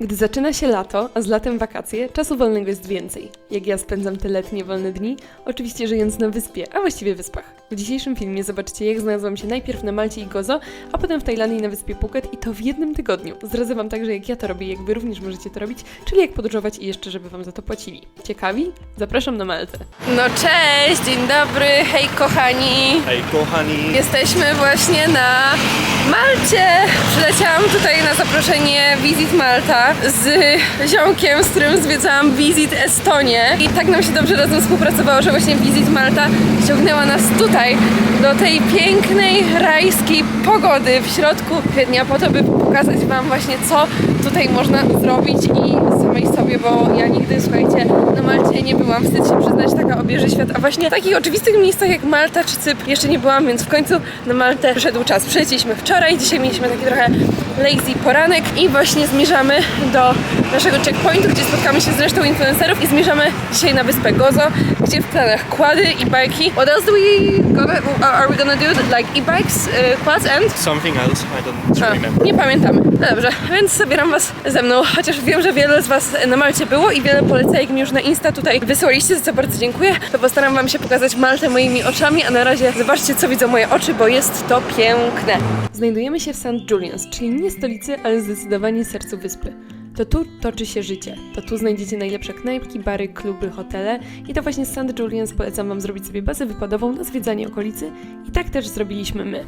Gdy zaczyna się lato, a z latem wakacje, czasu wolnego jest więcej. Jak ja spędzam te letnie wolne dni? Oczywiście żyjąc na wyspie, a właściwie wyspach. W dzisiejszym filmie zobaczycie, jak znalazłam się najpierw na Malcie i Gozo, a potem w Tajlandii na wyspie Phuket i to w jednym tygodniu. Zdradzę wam także, jak ja to robię, jak wy również możecie to robić, czyli jak podróżować i jeszcze, żeby wam za to płacili. Ciekawi? Zapraszam na Maltę. No cześć, dzień dobry, hej kochani! Hej kochani! Jesteśmy właśnie na Malcie. Przyleciałam tutaj na zaproszenie Visit Malta z ziomkiem, z którym zwiedzałam Visit Estonię. I tak nam się dobrze razem współpracowało, że właśnie Visit Malta ściągnęła nas tutaj, do tej pięknej, rajskiej pogody w środku kwietnia, po to, by pokazać Wam właśnie, co tutaj można zrobić i samej sobie, bo ja nigdy, słuchajcie, na Malcie nie byłam. Wstyd się przyznać, taka obieży świat. A właśnie w takich oczywistych miejscach jak Malta czy Cypr jeszcze nie byłam, więc w końcu na Maltę przyszedł czas. Przyleciliśmy wczoraj, dzisiaj mieliśmy taki trochę lazy poranek i właśnie zmierzamy do naszego checkpointu, gdzie spotkamy się z resztą influencerów i zmierzamy dzisiaj na wyspę Gozo, gdzie w planach kłady i bajki. What else do we gonna, are we gonna do? Like e-bikes, uh, quads and Something else, I don't a, remember. nie pamiętamy. No Dobrze, więc zabieram Was ze mną, chociaż wiem, że wiele z Was na Malcie było i wiele polecajek mi już na Insta tutaj wysłaliście, za co bardzo dziękuję. To postaram Wam się pokazać Maltę moimi oczami, a na razie zobaczcie, co widzą moje oczy, bo jest to piękne. Znajdujemy się w St. Julian's, czyli nie stolicy, ale zdecydowanie sercu wyspy. To tu toczy się życie. To tu znajdziecie najlepsze knajpki, bary, kluby, hotele i to właśnie z St. Julian's polecam Wam zrobić sobie bazę wypadową na zwiedzanie okolicy i tak też zrobiliśmy my.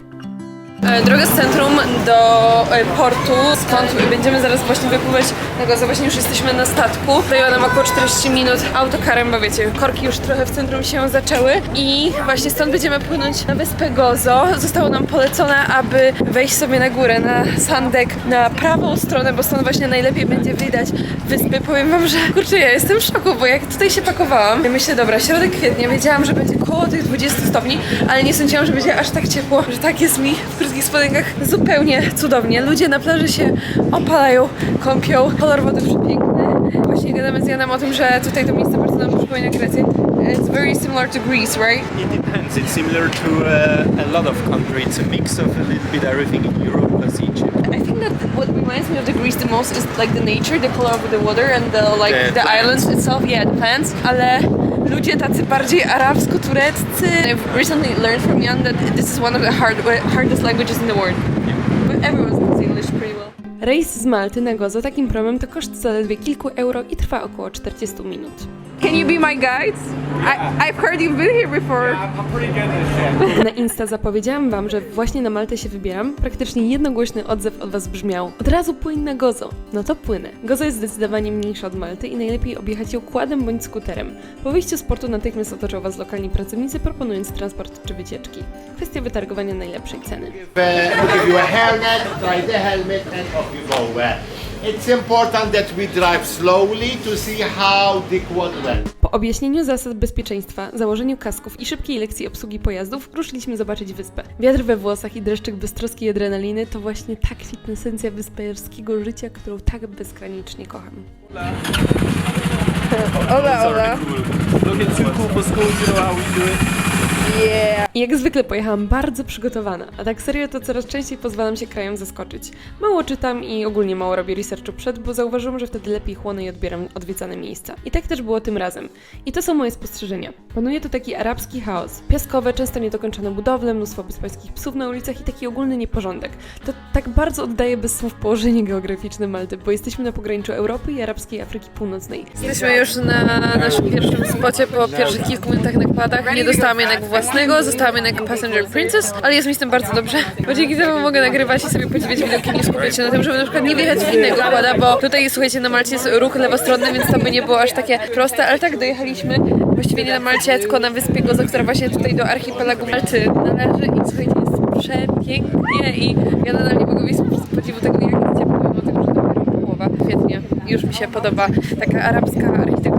E, Drogę z centrum do e, portu, skąd będziemy zaraz właśnie wypływać na Gozo. Właśnie już jesteśmy na statku. Zajęło nam około 40 minut autokarem, bo wiecie, korki już trochę w centrum się zaczęły. I właśnie stąd będziemy płynąć na wyspę Gozo. Zostało nam polecone, aby wejść sobie na górę, na sandek, na prawą stronę, bo stąd właśnie najlepiej będzie widać wyspy. Powiem wam, że kurczę, ja jestem w szoku, bo jak tutaj się pakowałam, myślę, dobra, środek kwietnia, wiedziałam, że będzie koło tych 20 stopni, ale nie sądziłam, że będzie aż tak ciepło, że tak jest mi w krótkich spodenkach zupełnie cudownie. Ludzie na plaży się opalają, kąpią, kolor wody przepiękny. Właśnie gadamy z Janem o tym, że tutaj to miejsce bardzo nam przypomina Grecję. It's very similar to Greece, right? It depends, it's similar to uh, a lot of countries. It's a mix of a little bit everything in Europe plus Egypt. I think that what reminds me of the Greece the most is like the nature, the color of the water and the like The the, islands itself, yeah, the plants. Ale ludzie tacy bardziej arabsko-tureccy. I've recently learned from Jan that this is one of the hard, hardest languages in the world. But everyone speaks English pretty well. Rejs z Malty na Gozo takim promem to koszt zaledwie kilku euro i trwa około 40 minut. Can you be my guide? I, I've heard you've been here before. Na Insta zapowiedziałam wam, że właśnie na Maltę się wybieram. Praktycznie jednogłośny odzew od was brzmiał. Od razu płyń na Gozo. No to płynę. Gozo jest zdecydowanie mniejsza od Malty i najlepiej objechać ją kładem bądź skuterem. Po wyjściu z portu natychmiast otoczą was lokalni pracownicy, proponując transport czy wycieczki. Kwestia wytargowania najlepszej ceny. Uh, give you a helmet, try the helmet, and off you go. Uh, it's important that we drive slowly to see how the quad went. Po objaśnieniu zasad bezpieczeństwa, założeniu kasków i szybkiej lekcji obsługi pojazdów ruszyliśmy zobaczyć wyspę. Wiatr we włosach i dreszczyk beztroskiej adrenaliny to właśnie ta kwitnesencja wysperskiego życia, którą tak bezgranicznie kocham. Ola, ola. Look at you cool for school, you know how we do it. I jak zwykle pojechałam bardzo przygotowana, a tak serio to coraz częściej pozwalam się krajom zaskoczyć. Mało czytam i ogólnie mało robię researchu przed, bo zauważyłam, że wtedy lepiej chłonę i odbieram odwiedzane miejsca. I tak też było tym razem. I to są moje spostrzeżenia. Panuje tu taki arabski chaos. Piaskowe, często niedokończone budowle, mnóstwo bezpańskich psów na ulicach i taki ogólny nieporządek. To tak bardzo oddaje bez słów położenie geograficzne Malty, bo jesteśmy na pograniczu Europy i arabskiej Afryki Północnej. Jesteśmy już na naszym pierwszym spocie po pierwszych kilku minutach na kładach. Nie dostałam jednak własnego, zostałam jednak Passenger Princess, ale jest mi z tym bardzo dobrze, bo dzięki temu mogę nagrywać i sobie podziwiać widoki, nie skupiać się na tym, żeby na przykład nie wjechać w innego kłada, bo tutaj, słuchajcie, na Malcie jest ruch lewostronny, więc to by nie było aż takie proste, ale tak dojechaliśmy właściwie nie na Malcie, tylko na wyspie Gozo, która właśnie tutaj do archipelagu Malty należy i słuchajcie, jest przepięknie i ja nadal nie mogę wyjść z podziwu tego, jak jest ciepło, mimo tego, że dopiero połowa kwietnia. Już mi się podoba taka arabska architektura,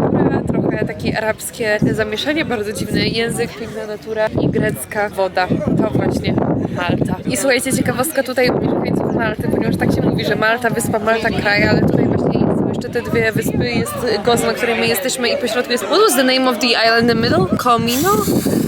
trochę takie arabskie zamieszanie, bardzo dziwny język, piękna natura i grecka woda. To właśnie Malta. I słuchajcie, ciekawostka tutaj u Malty, ponieważ tak się mówi, że Malta, wyspa Malta, kraj, ale tutaj właśnie jeszcze te dwie wyspy. Jest Gozo, na której my jesteśmy i pośrodku jest... What was the name of the island in the middle? Comino?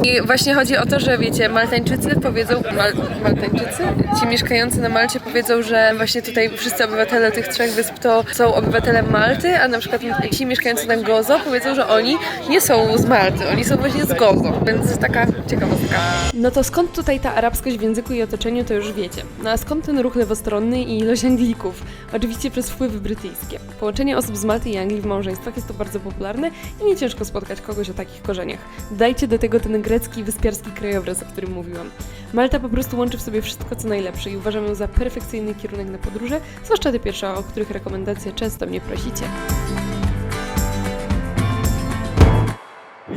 I właśnie chodzi o to, że wiecie, Maltańczycy powiedzą... Mal, Maltańczycy? Ci mieszkający na Malcie powiedzą, że właśnie tutaj wszyscy obywatele tych trzech wysp to są obywatele Malty, a na przykład ci mieszkający na Gozo powiedzą, że oni nie są z Malty, oni są właśnie z Gozo. Więc jest taka ciekawostka. No to skąd tutaj ta arabskość w języku i otoczeniu, to już wiecie. No a skąd ten ruch lewostronny i ilość Anglików? Oczywiście przez wpływy brytyjskie. Połączenie osób z Malty i Anglii w małżeństwach jest to bardzo popularne i nie ciężko spotkać kogoś o takich korzeniach. Dajcie do tego ten grecki, wyspiarski krajobraz, o którym mówiłam. Malta po prostu łączy w sobie wszystko, co najlepsze i uważam ją za perfekcyjny kierunek na podróże, zwłaszcza te pierwsze, o których rekomendacje często mnie prosicie.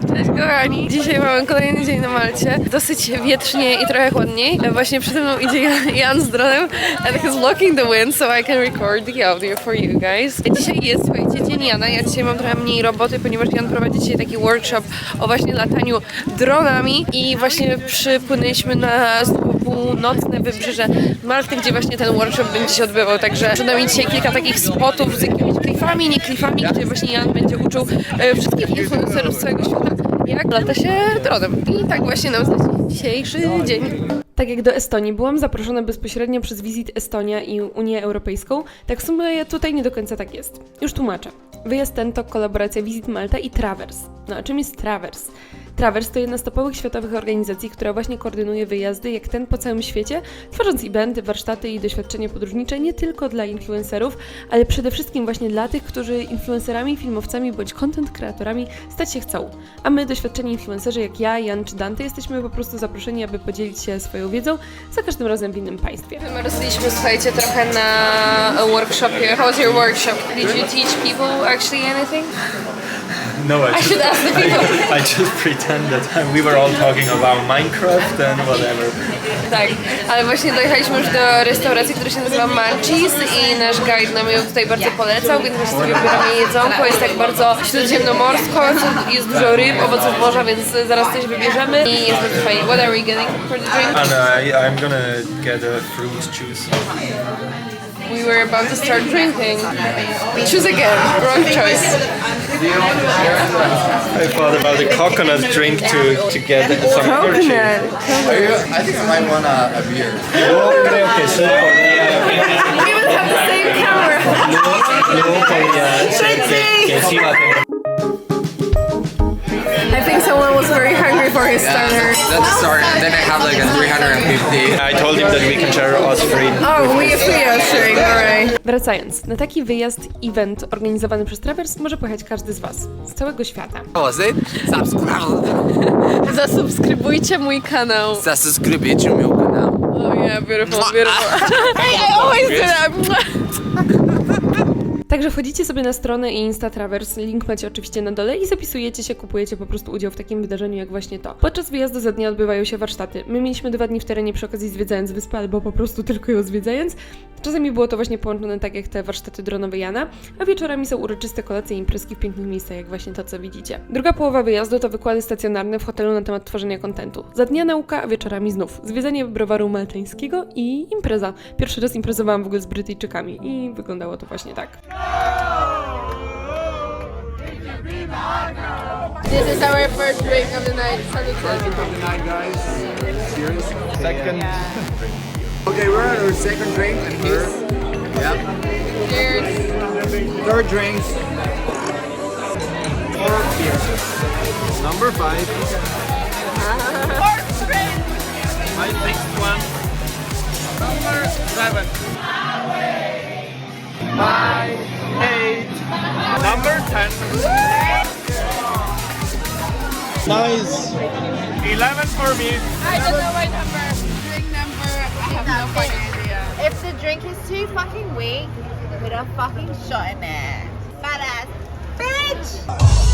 Cześć kochani! Dzisiaj mamy kolejny dzień na Malcie. Dosyć wietrznie i trochę chłodniej. Właśnie przede mną idzie Jan, z dronem and he's blocking the wind so I can record the audio for you guys. Dzisiaj jest, słuchajcie, dzień Jana. Ja dzisiaj mam trochę mniej roboty, ponieważ Jan prowadzi dzisiaj taki workshop o właśnie lataniu dronami i właśnie przypłynęliśmy na północne wybrzeże Malty, gdzie właśnie ten workshop będzie się odbywał. Także przed nami dzisiaj kilka takich spotów z jakimiś klifami, nie klifami, gdzie właśnie Jan będzie uczył e, wszystkich influencerów z całego świata, jak lata się dronem. I tak właśnie nam zleci dzisiejszy dzień. Tak jak do Estonii byłam zaproszona bezpośrednio przez Visit Estonia i Unię Europejską, tak w sumie tutaj nie do końca tak jest. Już tłumaczę. Wyjazd ten to kolaboracja Visit Malta i Travers. No a czym jest Travers? Travers to jedna z topowych światowych organizacji, która właśnie koordynuje wyjazdy jak ten po całym świecie, tworząc eventy, warsztaty i doświadczenia podróżnicze nie tylko dla influencerów, ale przede wszystkim właśnie dla tych, którzy influencerami, filmowcami bądź content kreatorami stać się chcą. A my, doświadczeni influencerzy jak ja, Jan czy Dante, jesteśmy po prostu zaproszeni, aby podzielić się swoją wiedzą, za każdym razem w innym państwie. My rozstaliśmy, słuchajcie, trochę na workshopie. How was your workshop? Did you teach people actually anything? No, I, I should ask the people. I, just pretended. We were all talking about Minecraft and whatever. Tak, ale właśnie dojechaliśmy już do restauracji, która się nazywa Munchies i nasz guide nam ją tutaj bardzo polecał, więc właśnie sobie wybieramy jedzonko, jest tak bardzo śródziemnomorsko, jest dużo ryb, owoców morza, więc zaraz coś wybierzemy i jest bardzo fajnie. What are we getting for the drink? And I, I'm gonna get a fruit juice. We were about to start drinking. Choose again, wrong choice. I thought about a coconut drink to, to get some energy. I think I might want a, a beer. Yo creo que sí podría, We even have the same camera. luego podría ser que, que sí va a tener. Someone was very hungry for his starter. Let's start. Then I have like a 350. I told him that we can share us free. Oh, we free are sharing, alright. Wracając, na taki wyjazd, event organizowany przez Travers może pojechać każdy z Was, z całego świata. Was it? Subscribe. Zasubskrybujcie mój kanał. Zasubskrybicie meu canal. Oh yeah, beautiful, beautiful. hey, I always do that. Także wchodzicie sobie na stronę i Insta Travers, link macie oczywiście na dole i zapisujecie się, kupujecie po prostu udział w takim wydarzeniu jak właśnie to. Podczas wyjazdu za dnia odbywają się warsztaty. My mieliśmy dwa dni w terenie przy okazji zwiedzając wyspę albo po prostu tylko ją zwiedzając. Czasami było to właśnie połączone tak jak te warsztaty dronowe Jana, a wieczorami są uroczyste kolacje i imprezki w pięknych miejscach jak właśnie to co widzicie. Druga połowa wyjazdu to wykłady stacjonarne w hotelu na temat tworzenia kontentu. Za dnia nauka, a wieczorami znów. Zwiedzanie browaru maltańskiego i impreza. Pierwszy raz imprezowałam w ogóle z Brytyjczykami i wyglądało to właśnie tak. This is our first drink of the night. Second. Okay, we're at our second drink. And here's. Yep. Cheers. Third drinks. Four beers. Number five. My next one. Number seven. Nine, eight, number ten. Nice. Eleven for me. I don't know my number. Drink number, I have no fucking idea. If the drink is too fucking weak, put a fucking shot in it. Badass. Bitch!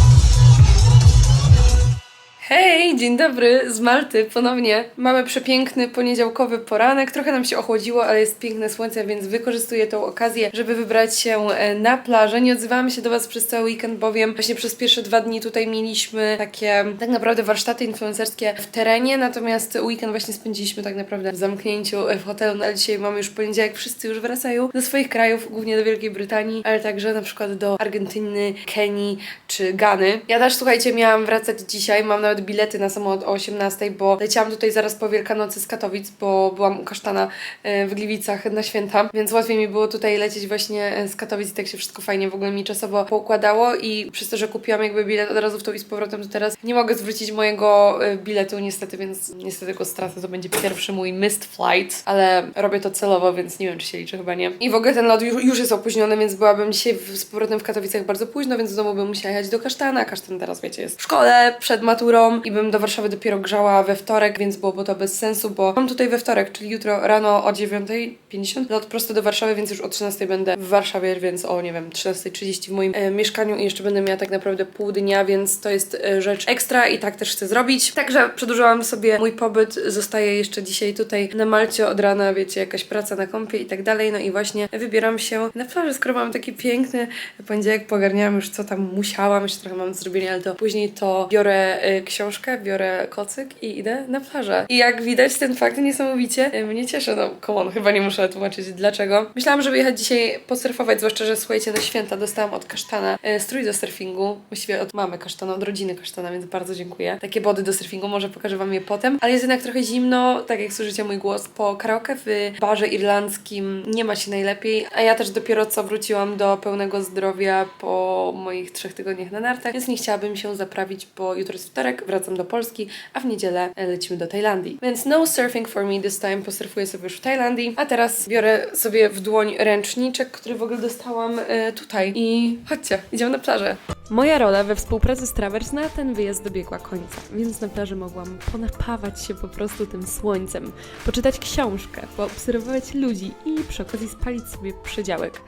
Hej, dzień dobry z Malty ponownie. Mamy przepiękny poniedziałkowy poranek. Trochę nam się ochłodziło, ale jest piękne słońce, więc wykorzystuję tą okazję, żeby wybrać się e, na plażę. Nie odzywałam się do Was przez cały weekend, bowiem właśnie przez pierwsze dwa dni tutaj mieliśmy takie tak naprawdę warsztaty influencerskie w terenie, natomiast weekend właśnie spędziliśmy tak naprawdę w zamknięciu e, w hotelu, no ale dzisiaj mamy już poniedziałek, wszyscy już wracają do swoich krajów, głównie do Wielkiej Brytanii, ale także na przykład do Argentyny, Kenii czy Gany. Ja też, słuchajcie, miałam wracać dzisiaj, mam nawet bilety na samolot o 18, bo leciałam tutaj zaraz po Wielkanocy z Katowic, bo byłam u Kasztana e, w Gliwicach na święta, więc łatwiej mi było tutaj lecieć właśnie e, z Katowic i tak się wszystko fajnie w ogóle mi czasowo poukładało i przez to, że kupiłam jakby bilet od razu w tą i z powrotem, to teraz nie mogę zwrócić mojego e, biletu niestety, więc niestety go stracę, to będzie pierwszy mój missed flight, ale robię to celowo, więc nie wiem, czy się liczy, chyba nie. I w ogóle ten lot już, jest opóźniony, więc byłabym dzisiaj z powrotem w Katowicach bardzo późno, więc znowu bym musiała jechać do Kasztana. Kasztan teraz, wiecie, jest w szkole, przed maturą i bym do Warszawy dopiero grzała we wtorek, więc byłoby to bez sensu, bo mam tutaj we wtorek, czyli jutro rano o 9.50 lot prosto do Warszawy, więc już o 13.00 będę w Warszawie, więc o, nie wiem, 13.30 w moim e, mieszkaniu i jeszcze będę miała tak naprawdę pół dnia, więc to jest e, rzecz ekstra i tak też chcę zrobić. Także przedłużyłam sobie mój pobyt, zostaję jeszcze dzisiaj tutaj na Malcie od rana, wiecie, jakaś praca na kąpie i tak dalej, no i właśnie wybieram się na plażę, skoro mam taki piękny poniedziałek, pogarniałam już co tam musiałam, jeszcze trochę mam zrobienia, ale to później to biorę e, książkę, biorę kocyk i idę na plażę. I jak widać ten fakt niesamowicie e, mnie cieszy, no come on, chyba nie muszę tłumaczyć dlaczego. Myślałam, żeby jechać dzisiaj posurfować, zwłaszcza, że słuchajcie, na święta dostałam od kasztana e, strój do surfingu, właściwie od mamy kasztana, od rodziny kasztana, więc bardzo dziękuję. Takie body do surfingu, może pokażę wam je potem, ale jest jednak trochę zimno, tak jak słyszycie mój głos, po karaoke w barze irlandzkim nie ma się najlepiej, a ja też dopiero co wróciłam do pełnego zdrowia po moich trzech tygodniach na nartach, więc nie chciałabym się zaprawić, bo jutro jest wtorek, wracam do Polski, a w niedzielę e, lecimy do Tajlandii. Więc no surfing for me this time, posurfuję sobie już w Tajlandii, a teraz biorę sobie w dłoń ręczniczek, który w ogóle dostałam e, tutaj i chodźcie, idziemy na plażę. Moja rola we współpracy z Travers na ten wyjazd dobiegła końca, więc na plaży mogłam ponapawać się po prostu tym słońcem, poczytać książkę, poobserwować ludzi i przy okazji spalić sobie przedziałek.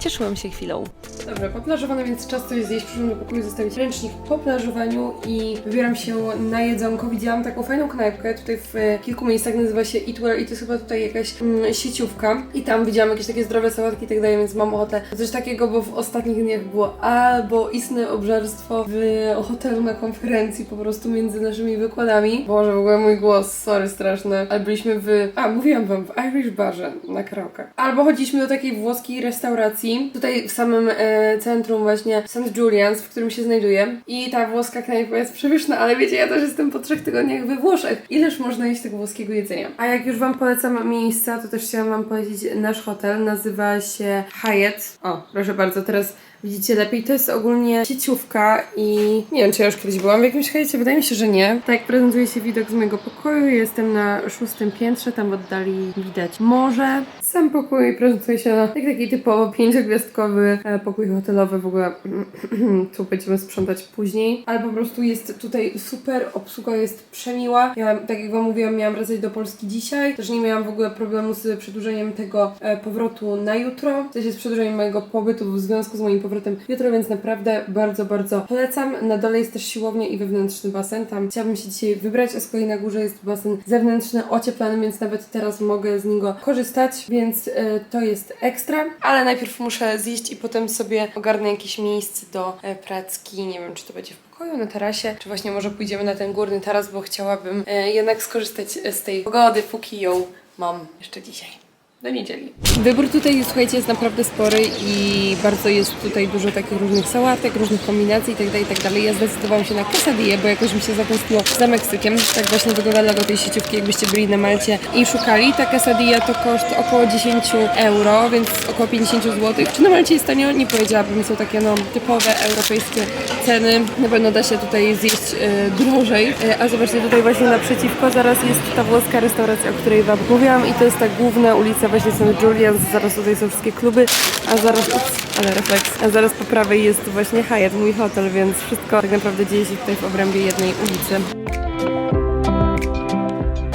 Cieszyłam się chwilą. Dobra, poplażowana, więc czas coś zjeść. Przyszłam do pokoju zostawić ręcznik po plażowaniu i wybieram się na jedzonko. Widziałam taką fajną knajpkę tutaj w e, kilku miejscach, nazywa się Eatwell i to jest chyba tutaj jakaś mm, sieciówka. I tam widziałam jakieś takie zdrowe sałatki i tak dalej, więc mam ochotę coś takiego, bo w ostatnich dniach było albo istne obżarstwo w hotelu na konferencji po prostu między naszymi wykładami. Boże, w ogóle mój głos, sorry, straszne. Ale byliśmy w... A, mówiłam wam, w Irish Barze na karaoke. Albo chodziliśmy do takiej włoskiej restauracji, tutaj w samym e, centrum właśnie St. Julian's, w którym się znajduję. I ta włoska knajpa jest przepyszna, ale wiecie, ja też jestem po trzech tygodniach we Włoszech. Ileż można jeść tego włoskiego jedzenia? A jak już wam polecam miejsca, to też chciałam wam polecić nasz hotel. Nazywa się Hyatt. O, proszę bardzo, teraz widzicie lepiej. To jest ogólnie sieciówka i nie wiem, czy ja już kiedyś byłam w jakimś Hyattie, wydaje mi się, że nie. Tak prezentuje się widok z mojego pokoju. Jestem na szóstym piętrze, tam w oddali widać morze. Sam pokój prezentuje się jak taki typowo pięciogwiazdkowy e, pokój hotelowy. W ogóle tu będziemy sprzątać później. Ale po prostu jest tutaj super, obsługa jest przemiła. Ja, tak jak Wam mówiłam, miałam wracać do Polski dzisiaj. Też nie miałam w ogóle problemu z przedłużeniem tego e, powrotu na jutro. W sensie z przedłużeniem mojego pobytu w związku z moim powrotem jutro, więc naprawdę bardzo, bardzo polecam. Na dole jest też siłownia i wewnętrzny basen. Tam chciałabym się dzisiaj wybrać, a z kolei na górze jest basen zewnętrzny, ocieplany, więc nawet teraz mogę z niego korzystać, więc e, to jest ekstra. Ale najpierw muszę zjeść i potem sobie ogarnę jakieś miejsce do e, pracki. Nie wiem, czy to będzie w pokoju, na tarasie, czy właśnie może pójdziemy na ten górny taras, bo chciałabym e, jednak skorzystać z tej pogody, póki ją mam jeszcze dzisiaj. Do niedzieli. Wybór tutaj, słuchajcie, jest naprawdę spory i bardzo jest tutaj dużo takich różnych sałatek, różnych kombinacji itd., itd. Ja zdecydowałam się na quesadille, bo jakoś mi się zatęskniło za Meksykiem. Tak właśnie wygląda logo tej sieciówki, jakbyście byli na Malcie i szukali. Ta quesadilla to koszt około 10 euro, więc około 50 zł. Czy na Malcie jest tanio? Nie powiedziałabym. Są takie no typowe europejskie ceny. Na pewno da się tutaj zjeść e, drożej. E, a zobaczcie, tutaj właśnie naprzeciwko zaraz jest ta włoska restauracja, o której Wam mówiłam i to jest ta główna ulica właśnie St. Julian's. Zaraz tutaj są wszystkie kluby, a zaraz, ale refleks, a zaraz po prawej jest właśnie Hyatt, mój hotel, więc wszystko tak naprawdę dzieje się tutaj w obrębie jednej ulicy.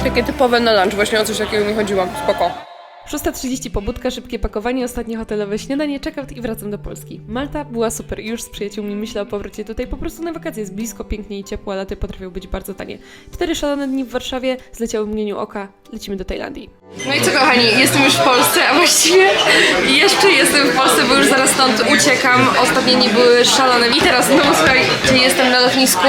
Takie typowe na lunch, właśnie o coś takiego mi chodziło. Spoko. 6.30 pobudka, szybkie pakowanie, ostatnie hotelowe śniadanie, check-out i wracam do Polski. Malta była super już z przyjaciółmi myślę o powrocie tutaj. Po prostu na wakacje jest blisko, pięknie i ciepło, a laty potrafią być bardzo tanie. Cztery szalone dni w Warszawie, zleciały mgnieniu oka, lecimy do Tajlandii. No i co kochani, jestem już w Polsce, a właściwie jeszcze jestem w Polsce, bo już zaraz stąd uciekam. Ostatnie dni były szalone. I teraz znowu słuchajcie, jestem na lotnisku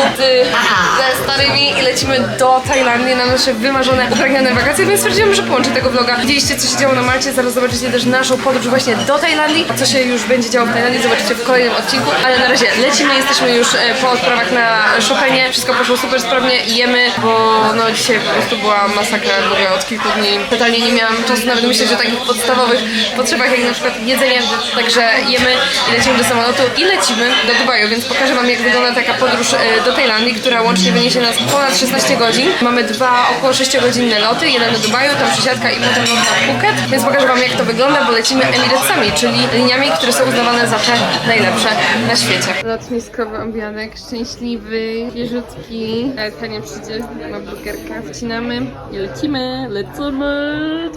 ze starymi i lecimy do Tajlandii na nasze wymarzone, upragnione wakacje, więc stwierdziłam, że połączę tego vloga. Widzieliście, co się działo na Malcie, zaraz zobaczycie też naszą podróż właśnie do Tajlandii. Co się już będzie działo w Tajlandii, zobaczycie w kolejnym odcinku. Ale na razie lecimy, jesteśmy już e, po odprawach na Chopinie. Wszystko poszło super sprawnie, jemy, bo no dzisiaj po prostu była masakra w ogóle od kilku dni. Totalnie nie miałam czasu nawet myśleć o takich podstawowych potrzebach, jak na przykład jedzenie, także jemy i lecimy do samolotu i lecimy do Dubaju, więc pokażę Wam jak wygląda taka podróż e, do Tajlandii, która łącznie wyniesie nas ponad 16 godzin. Mamy dwa około 6 godzinne loty, jeden do Dubaju, tam przesiadka i potem lot na Phuket, więc pokażę Wam jak to wygląda, bo lecimy Emiratesami, czyli liniami, które są uznawane za te najlepsze na świecie. Lotniskowy obiadek, szczęśliwy, wieżutki, Tania przyjdzie na burgerka, wcinamy i lecimy, lecimy.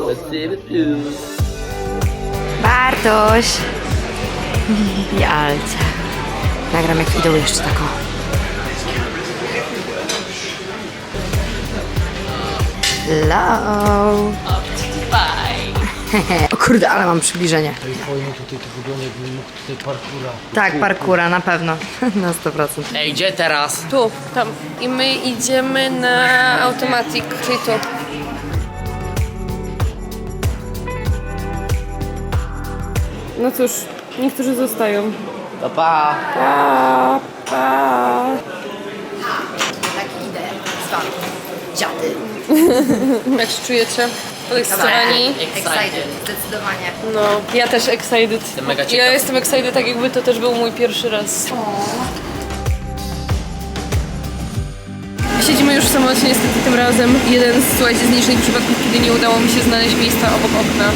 Bartoś. I Alce. Nagram jak idą jeszcze taką. Hello. o kurde, ale mam przybliżenie. Fajnie tutaj to wygląda, jakbym mógł tutaj parkura. Tak, parkura, na pewno. na 100%. Ej, gdzie teraz? Tu, tam. I my idziemy na automatic, czyli tu. No cóż, niektórzy zostają. Pa, pa. Pa, pa. Tak idę. Stąd. Dziady. Jak się czujecie? Podekscytowani? Excited. Zdecydowanie. No, ja też excited. Jestem mega Ja ciekaw. jestem excited, tak jakby to też był mój pierwszy raz. Siedzimy już w samolocie niestety tym razem. Jeden z, słuchajcie, z nielicznych przypadków, kiedy nie udało mi się znaleźć miejsca obok okna.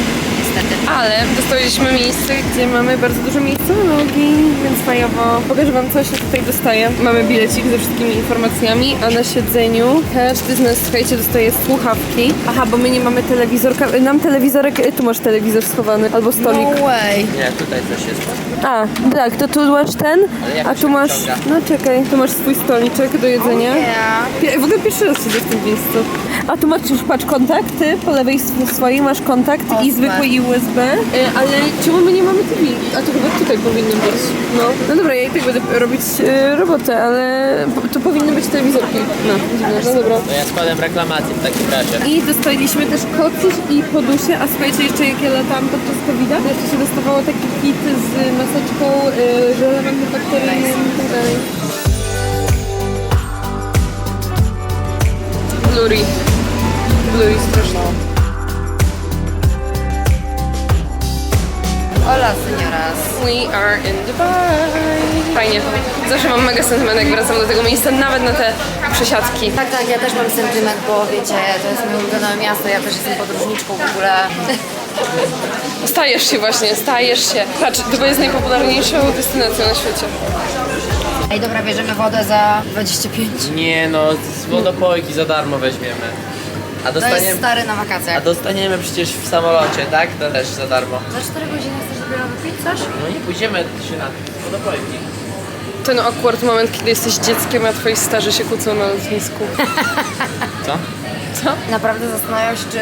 Niestety. Ale dostaliśmy miejsce, gdzie mamy bardzo dużo miejsca na nogi, więc fajowo. Pokażę wam, co się tutaj dostaje. Mamy bilecik ze wszystkimi informacjami, a na siedzeniu każdy z nas, słuchajcie, dostaje słuchawki. Aha, bo my nie mamy telewizorka. Nam telewizorek, tu masz telewizor schowany, albo stolik. No way. Nie, tutaj coś jest. A, tak, to tu masz ten, a tu masz, no czekaj, tu masz swój stoliczek do jedzenia. Yeah. Pie- W ogóle pierwszy raz siedzę w tym miejscu. A tu masz już patrz kontakty, po lewej swojej masz kontakt i zwykły i USB. Y, Ale czemu my nie mamy TV? A to chyba tutaj powinny być. No, no dobra, ja i tak będę robić y, robotę, ale tu powinny być telewizorki. No, dziwne, no dobra. To ja składam reklamację w takim razie. I dostaliśmy też kocyś i podusie, a słuchajcie, jeszcze jak ja latałam podczas covid to jeszcze się dostawało taki kit z maseczką, y, żelem antybakteryjnym i tak dalej. Blurry. Blurry strasznie. Hola, señoras. We are in Dubai. Fajnie. Zawsze mam mega sentyment, jak wracam do tego miejsca, nawet na te przesiadki. Tak, tak, ja też mam sentyment, bo wiecie, to jest moje ulubione miasto, ja też jestem podróżniczką w ogóle. Stajesz się właśnie, stajesz się. Patrz, Dubaj jest najpopularniejszą destynacją na świecie. Ej, dobra, bierzemy wodę za 25. Nie no, z wodopojki za darmo weźmiemy. A To jest dostaniemy, stary na a dostaniemy przecież w samolocie, tak? To też za darmo. Za 4 godziny chcesz dopiero wypić coś? No nie pójdziemy się na wodopojki. Ten awkward moment, kiedy jesteś dzieckiem, a twoi starzy się kłócą na lotnisku. Co? Naprawdę zastanawiam się, czy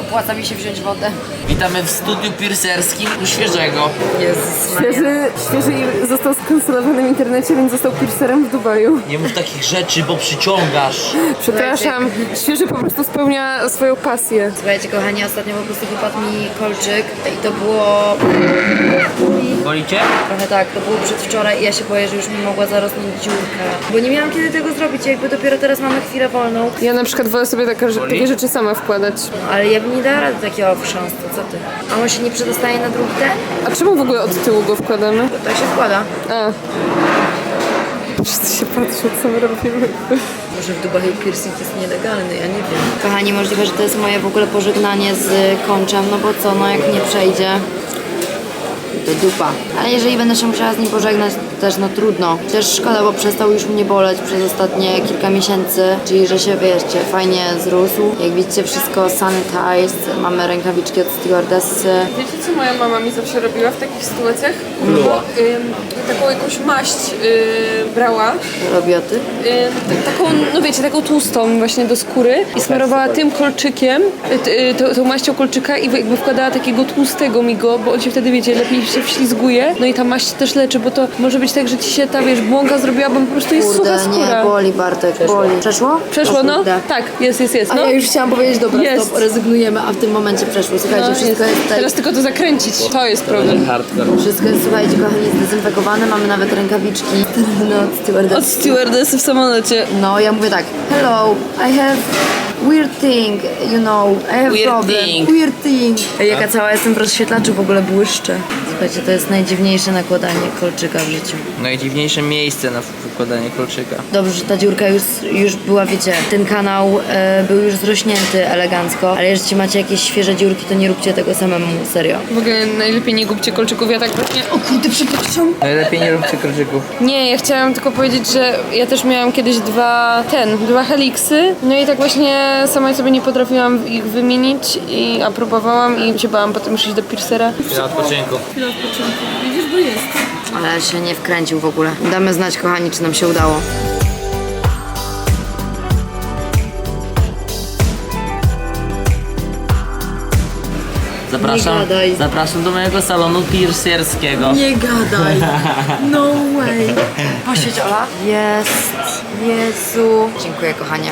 opłaca mi się wziąć wodę. Witamy w studiu piercerskim u świeżego. Jezus Świeży, świeży został skancelowany w internecie, więc został piercerem w Dubaju. Nie mów takich rzeczy, bo przyciągasz. Przepraszam, świeży po prostu spełnia swoją pasję. Słuchajcie, kochani, ostatnio po prostu wypadł mi kolczyk i to było Wolicie? trochę tak, to było przedwczoraj i ja się boję, że już mi mogła zarosnąć dziurka. Bo nie miałam kiedy tego zrobić, jakby dopiero teraz mamy chwilę wolną. Ja na przykład wolę sobie taka, takie rzeczy sama wkładać. Ale ja bym nie dała rady takiego chrząstu, co ty? A on się nie przedostaje na drugi ten? A czemu w ogóle od tyłu go wkładamy? Tak się wkłada. A. Wszyscy się patrzą, co my robimy. Może w Dubaju piercing jest nielegalny, ja nie wiem. Kochani, możliwe, że to jest moje w ogóle pożegnanie z konczem, no bo co, no jak nie przejdzie. to dupa. Ale jeżeli będę się musiała z nim pożegnać, to też no trudno. Też szkoda, bo przestał już mnie boleć przez ostatnie kilka miesięcy, czyli że się, wiecie, fajnie zrósł. Jak widzicie, wszystko sanitized, mamy rękawiczki od stewardessy. Wiecie, co moja mama mi zawsze robiła w takich sytuacjach? Bo, ym, taką jakąś maść y, brała, Robioty. ym, tak- taką, no wiecie, taką tłustą właśnie do skóry i smarowała tym kolczykiem, y, t- y, tą, tą maścią kolczyka i jakby wkładała takiego tłustego mi go, bo on się wtedy, wiecie, lepiej się wślizguje. No i ta maść też leczy, bo to może być tak, że ci się ta, wiesz, błąka zrobiła, bo po prostu jest sucha Kurde, skóra. nie, boli Bartek, boli. Przeszło? Przeszło, no? kurde. Tak, jest, jest, jest. A No. ja już chciałam powiedzieć, dobra, Jest. stop, rezygnujemy, a w tym momencie przeszło. Słuchajcie, No, wszystko jest, tutaj... Teraz tylko to zakręcić. To jest problem. Hardcore. Wszystko jest, słuchajcie, kochani, zdezynfekowane, mamy nawet rękawiczki. No, od stewardessy. Od stewardessy w samolocie. No, ja mówię tak, hello, I have weird thing, you know, I have Weird problem. thing. Weird thing. Jaka cała jestem w rozświetlaczu, w ogóle błyszczę. Słuchajcie, to jest najdziwniejsze nakładanie kolczyka w życiu. Najdziwniejsze miejsce na wkładanie kolczyka. Dobrze, że ta dziurka już, już była, wiecie, ten kanał e, był już zrośnięty elegancko, ale jeżeli macie jakieś świeże dziurki, to nie róbcie tego samemu, serio. W ogóle najlepiej nie gubcie kolczyków, ja tak właśnie... O kurde, przepraszam. Najlepiej nie róbcie kolczyków. Nie, ja chciałam tylko powiedzieć, że ja też miałam kiedyś dwa, ten, dwa heliksy, no i tak właśnie sama sobie nie potrafiłam ich wymienić, i, a próbowałam i się bałam potem już iść do piercera. Chwila odpoczynku. Widzisz, bo jest. Ale się nie wkręcił w ogóle. Damy znać, kochani, czy nam się udało. Zapraszam, Nie gadaj. zapraszam do mojego salonu piercierskiego. Nie gadaj. No way. Poświeć, Ola. Jest. Jezu. Dziękuję, kochanie.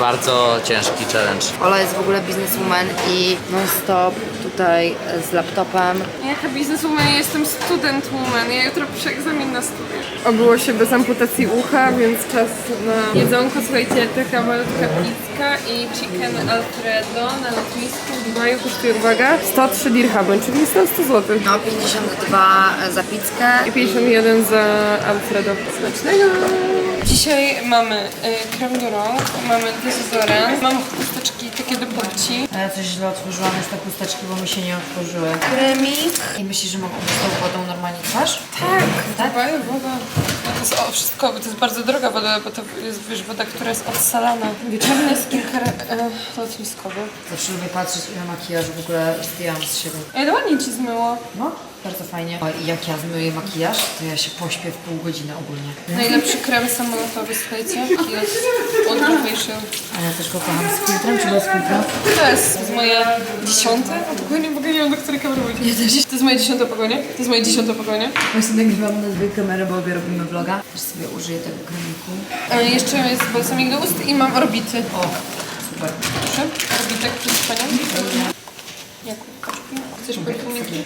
Bardzo ciężki challenge. Ola jest w ogóle bizneswoman i non-stop tutaj z laptopem. Jaka bizneswoman, ja jestem student woman, ja jutro piszę egzamin na studiach. Obyło się bez amputacji ucha, więc czas na jedzonko. Słuchajcie, taka malutka pizka i chicken alfredo na lotnisku w Dubaju kosztuje, uwaga, 103 dirhamy, czyli 100 zł. No, 52 za pizzkę. I 51 za Alfredo. Smacznego! Dzisiaj mamy y, krem do rąk, mamy dezodorant, mamy do babci. A ja coś źle otworzyłam już te chusteczki, bo mi się nie otworzyły. Kremik. I myślisz, że mogą być tą wodą normalnie twarz? Tak, tak? woda. No to jest o, wszystko, bo to jest bardzo droga woda, bo to jest wiesz, woda, która jest odsalana. Wieczorny skincare e, lotniskowy. Zawsze lubię patrzeć, ile makijażu w ogóle zdjęłam z siebie. Ej, ładnie ci zmyło. No, bardzo fajnie. O, I jak ja zmyję makijaż, to ja się pośpię w pół godziny ogólnie. Najlepszy krem samolotowy, słuchajcie. Jest ultra facial. A ja też go kocham z filtrem, czy bez filtra? To jest, jest moje dziesiąte pogonie, w ogóle nie wiem, do której kamery mówić. To jest moje dziesiąte pogonie. To jest moje dziesiąte pogonie. Właśnie nagrywam na dwie kamery, bo obie robimy vloga. Też sobie użyję tego kremiku. E, jeszcze jest balsamik do ust i mam orbity. O, super. Proszę, orbitek przed panią. Jaku, kaczki? Chcesz? Nie, co ty?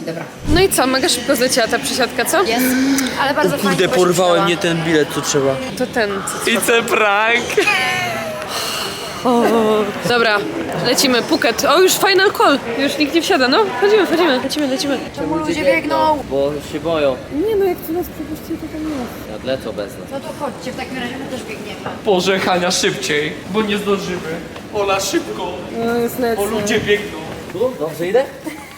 Te dobra. No i co, mega szybko zleciała ta przysiadka, co? Jest, ale bardzo fajnie Kurde, porwałem nie ten bilet, co trzeba. To ten. Co It's a prank! Dobra, lecimy, Phuket. O, już final call. Już nikt nie wsiada, no. Chodzimy, chodzimy. Lecimy, lecimy. Czemu ludzie biegną? Bo się boją. Nie no, jak tu nas przepuścili, to tam nie Odlecą bez nas. No to chodźcie, w takim razie my też biegniemy. Boże, Hania, szybciej, bo nie zdążymy. Ola, szybko, No jest bo ludzie biegną. Dobrze idę?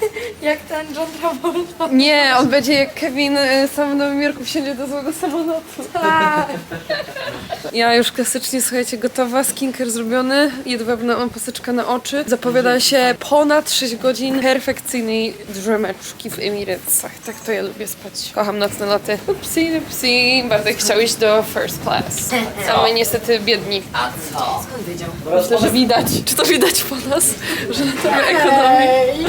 Jak ten John Travolta. Nie, on będzie jak Kevin y, sam w Nowym Jorku wsiądzie do złego samolotu. Ja już klasycznie, słuchajcie, gotowa, skincare zrobiony, jedwabna paseczka na oczy. Zapowiada się ponad 6 godzin perfekcyjnej drzemeczki w Emiratesach. Tak to ja lubię spać. Kocham nocne loty. Upsi, upsi. Bartek chciał iść do first class. A my niestety biedni. A co? Skąd wiedział? Myślę, że widać. Czy to widać po nas, że latamy ekonomii?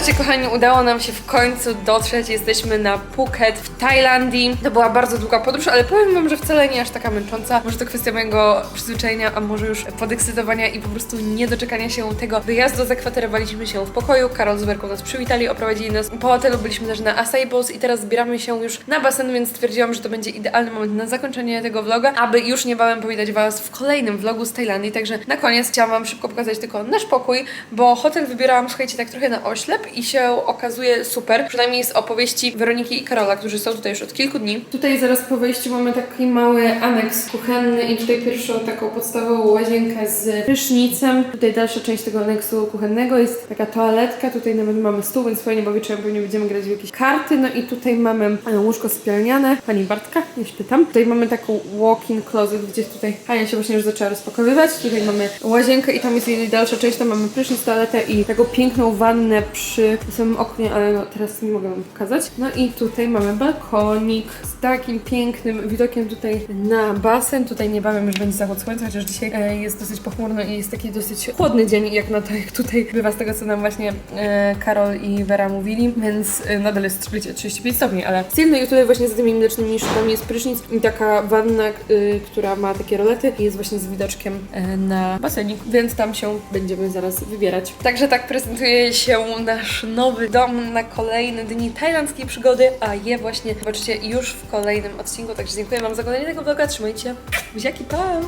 Nareszcie, kochani, udało nam się w końcu dotrzeć. Jesteśmy na Phuket w Tajlandii. To była bardzo długa podróż, ale powiem Wam, że wcale nie aż taka męcząca. Może to kwestia mojego przyzwyczajenia, a może już podekscytowania i po prostu niedoczekania się tego wyjazdu. Zakwaterowaliśmy się w pokoju. Karol z Werką nas przywitali, oprowadzili nas po hotelu. Byliśmy też na Acai Bowls i teraz zbieramy się już na basen, więc stwierdziłam, że to będzie idealny moment na zakończenie tego vloga, aby już niebawem powitać Was w kolejnym vlogu z Tajlandii. Także na koniec chciałam Wam szybko pokazać tylko nasz pokój, bo hotel wybierałam, słuchajcie, tak trochę na oślep i się okazuje super. Przynajmniej z opowieści Weroniki i Karola, którzy są tutaj już od kilku dni. Tutaj zaraz po wejściu mamy taki mały aneks kuchenny i tutaj pierwszą taką podstawową łazienkę z prysznicem. Tutaj dalsza część tego aneksu kuchennego jest taka toaletka. Tutaj nawet mamy stół, więc fajnie, bo wieczorem pewnie będziemy grać w jakieś karty. No i tutaj mamy e, łóżko sypialniane. Pani Bartka, nie pytam. Tutaj mamy taką walk-in closet, gdzie tutaj Ania się właśnie już zaczęła rozpakowywać. Tutaj mamy łazienkę i tam jest jej dalsza część. Tam mamy prysznic, toaletę i taką piękną wannę przy samym oknie, ale no, teraz nie mogę wam pokazać. No i tutaj mamy balkonik z takim pięknym widokiem tutaj na basen. Tutaj niebawem już będzie zachód słońca, chociaż dzisiaj e, jest dosyć pochmurno i jest taki dosyć chłodny dzień, jak na to, jak tutaj bywa z tego, co nam właśnie e, Karol i Vera mówili, więc e, nadal jest wiecie, 35 stopni, ale still, no i tutaj właśnie za tymi mlecznymi szybami jest prysznic i taka wanna, y, która ma takie rolety i jest właśnie z widoczkiem e, na basenik, więc tam się będziemy zaraz wybierać. Także tak prezentuje się nasz nowy dom na kolejne dni tajlandzkiej przygody, a je właśnie zobaczycie już w kolejnym odcinku, także dziękuję Wam za oglądanie tego vloga, trzymajcie buziaki, pa!